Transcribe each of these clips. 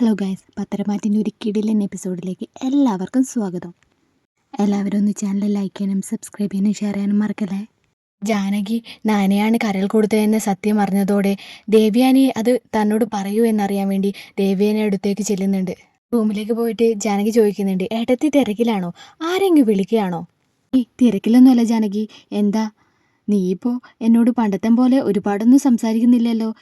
Hello guys പത്തരമാറ്റിന്റെ ഒരു കിടിലൻ എപ്പിസോഡിലേക്ക് എല്ലാവർക്കും സ്വാഗതം. എല്ലാവരും ഒന്ന് ചാനൽ ലൈക്ക് ചെയ്യാനും സബ്സ്ക്രൈബ് ചെയ്യാനും ഷെയർ ചെയ്യാനും മറക്കല്ലേ? ജാനകി നാനയാണ് കരൾ കൊടുത്തതെന്ന് സത്യം അറിഞ്ഞതോടെ ദേവ്യാനി അത് തന്നോട് പറയൂ എന്നറിയാൻ വേണ്ടി ദേവ്യാനെ അടുത്തേക്ക് ചെല്ലുന്നുണ്ട്. റൂമിലേക്ക് പോയിട്ട് ജാനകി ചോദിക്കുന്നുണ്ട് ഏട്ടത്തി തിരക്കിലാണോ? ആരെങ്കിലും വിളിക്കുകയാണോ? ഈ തിരക്കിലൊന്നുമല്ല ജാനകി. എന്താ? നീ ഇപ്പോൾ എന്നോട് പണ്ടത്തെ പോലെ ഒരുപാടൊന്നും സംസാരിക്കുന്നില്ലല്ലോ.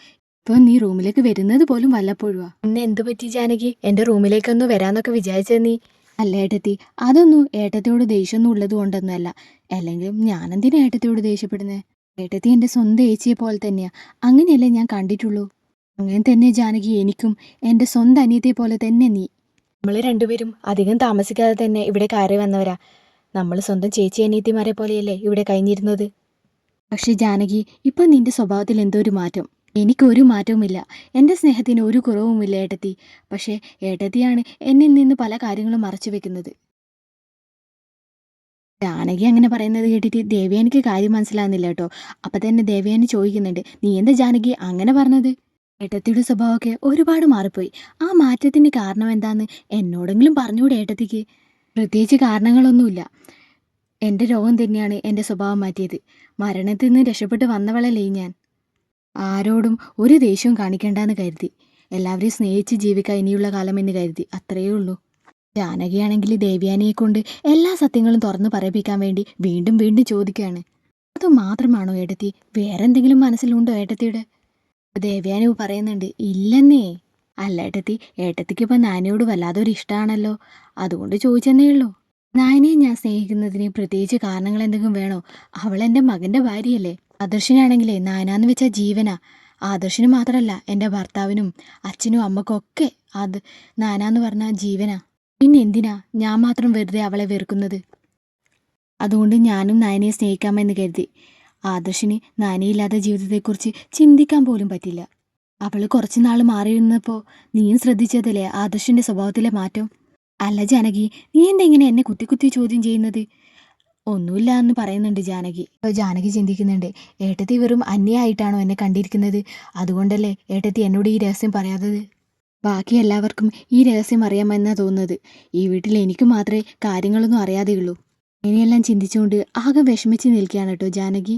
ഇപ്പൊ നീ റൂമിലേക്ക് വരുന്നത് പോലും വല്ലപ്പോഴുവാ. പിന്നെ എന്തു പറ്റി ജാനകി? എന്റെ റൂമിലേക്കൊന്ന് വരാന്നൊക്കെ വിചാരിച്ച നീ. അല്ല ഏട്ടത്തി അതൊന്നും ഏട്ടത്തിയോട് ദേഷ്യമൊന്നും ഉള്ളത് കൊണ്ടൊന്നുമല്ല അല്ലെങ്കിൽ ഞാനെന്തിനാ ഏട്ടത്തിയോട് ദേഷ്യപ്പെടുന്നത് ഏട്ടത്തി എന്റെ സ്വന്തം ഏച്ചിയെ പോലെ തന്നെയാ. അങ്ങനെയല്ലേ ഞാൻ കണ്ടിട്ടുള്ളൂ. അങ്ങനെ തന്നെ ജാനകി എനിക്കും എന്റെ സ്വന്തം അനിയത്തെ പോലെ തന്നെ നീ. നമ്മൾ രണ്ടുപേരും അധികം താമസിക്കാതെ തന്നെ ഇവിടെ കയറി വന്നവരാ. നമ്മൾ സ്വന്തം ചേച്ചി അനിയത്തിമാരെ പോലെയല്ലേ ഇവിടെ കഴിഞ്ഞിരുന്നത്. പക്ഷെ ജാനകി ഇപ്പൊ നിന്റെ സ്വഭാവത്തിൽ എന്തോ ഒരു മാറ്റം. എനിക്കൊരു മാറ്റവുമില്ല. എന്റെ സ്നേഹത്തിന് ഒരു കുറവുമില്ല ഏട്ടത്തി. പക്ഷേ ഏട്ടത്തിയാണ് എന്നിൽ നിന്ന് പല കാര്യങ്ങളും മറച്ചു വെക്കുന്നത്. ജാനകി അങ്ങനെ പറയുന്നത് കേട്ടിട്ട് ദേവ്യാനിക്ക് കാര്യം മനസ്സിലാകുന്നില്ല കേട്ടോ. അപ്പം തന്നെ ദേവയാനി ചോദിക്കുന്നുണ്ട് നീ എന്താ ജാനകി അങ്ങനെ പറഞ്ഞത്? ഏട്ടത്തിയുടെ സ്വഭാവമൊക്കെ ഒരുപാട് മാറിപ്പോയി. ആ മാറ്റത്തിന് കാരണം എന്താന്ന് എന്നോടെങ്കിലും പറഞ്ഞുകൂടെ ഏട്ടത്തിക്ക്? പ്രത്യേകിച്ച് കാരണങ്ങളൊന്നുമില്ല. എന്റെ രോഗം തന്നെയാണ് എന്റെ സ്വഭാവം മാറ്റിയത്. മരണത്തിൽ നിന്ന് രക്ഷപ്പെട്ട് വന്നവളല്ലേ ഞാൻ. ആരോടും ഒരു ദേഷ്യവും കാണിക്കേണ്ടെന്ന് കരുതി. എല്ലാവരെയും സ്നേഹിച്ച് ജീവിക്കാൻ ഇനിയുള്ള കാലം എന്ന് കരുതി. അത്രയേ ഉള്ളൂ. ജാനകിയാണെങ്കിൽ ദേവ്യാനിയെ കൊണ്ട് എല്ലാ സത്യങ്ങളും തുറന്നു പറയിപ്പിക്കാൻ വേണ്ടി വീണ്ടും വീണ്ടും ചോദിക്കുകയാണ്. അത് മാത്രമാണോ ഏട്ടത്തി? വേറെ എന്തെങ്കിലും മനസ്സിലുണ്ടോ ഏട്ടത്തിയുടെ? ദേവ്യാനി പറയുന്നുണ്ട് ഇല്ലെന്നേ. അല്ല ഏട്ടത്തി ഏട്ടത്തിക്ക് ഇപ്പം വല്ലാതെ വല്ലാതൊരു ഇഷ്ടമാണല്ലോ അതുകൊണ്ട് ചോദിച്ചെന്നേ ഉള്ളൂ. നാനിയെ ഞാൻ സ്നേഹിക്കുന്നതിന് പ്രത്യേകിച്ച് കാരണങ്ങൾ എന്തെങ്കിലും വേണോ? അവൾ എന്റെ മകന്റെ ഭാര്യയല്ലേ. ആദർശനാണെങ്കിലേ നാനാന്ന് വെച്ച ജീവനാ. ആദർശന് മാത്രമല്ല എന്റെ ഭർത്താവിനും അച്ഛനും അമ്മക്കും ഒക്കെ അത് നാനാന്ന് പറഞ്ഞ ജീവനാ. പിന്നെ എന്തിനാ ഞാൻ മാത്രം വെറുതെ അവളെ വെറുക്കുന്നത്? അതുകൊണ്ട് ഞാനും നായനയെ സ്നേഹിക്കാമെന്ന് കരുതി. ആദർശിന് നാനയില്ലാത്ത ജീവിതത്തെക്കുറിച്ച് ചിന്തിക്കാൻ പോലും പറ്റില്ല. അവൾ കുറച്ചു നാൾ മാറിയിരുന്നപ്പോൾ നീയും ശ്രദ്ധിച്ചതല്ലേ ആദർശിന്റെ സ്വഭാവത്തിലെ മാറ്റം? അല്ല ജാനകി നീ എന്തെങ്ങനെ എന്നെ കുത്തി കുത്തി ചോദ്യം ചെയ്യുന്നത്? ഒന്നുമില്ല എന്ന് പറയുന്നുണ്ട് ജാനകി. അപ്പോൾ ജാനകി ചിന്തിക്കുന്നുണ്ട് ഏട്ടത്തി വെറും അന്യായിട്ടാണോ എന്നെ കണ്ടിരിക്കുന്നത്? അതുകൊണ്ടല്ലേ ഏട്ടത്തി എന്നോട് ഈ രഹസ്യം പറയാത്തത്? ബാക്കി എല്ലാവർക്കും ഈ രഹസ്യം അറിയാമെന്നാണ് തോന്നുന്നത്. ഈ വീട്ടിൽ എനിക്ക് മാത്രമേ കാര്യങ്ങളൊന്നും അറിയാതെയുള്ളൂ. ഇനിയെല്ലാം ചിന്തിച്ചുകൊണ്ട് ആകെ വിഷമിച്ച് നിൽക്കുകയാണ് കേട്ടോ ജാനകി.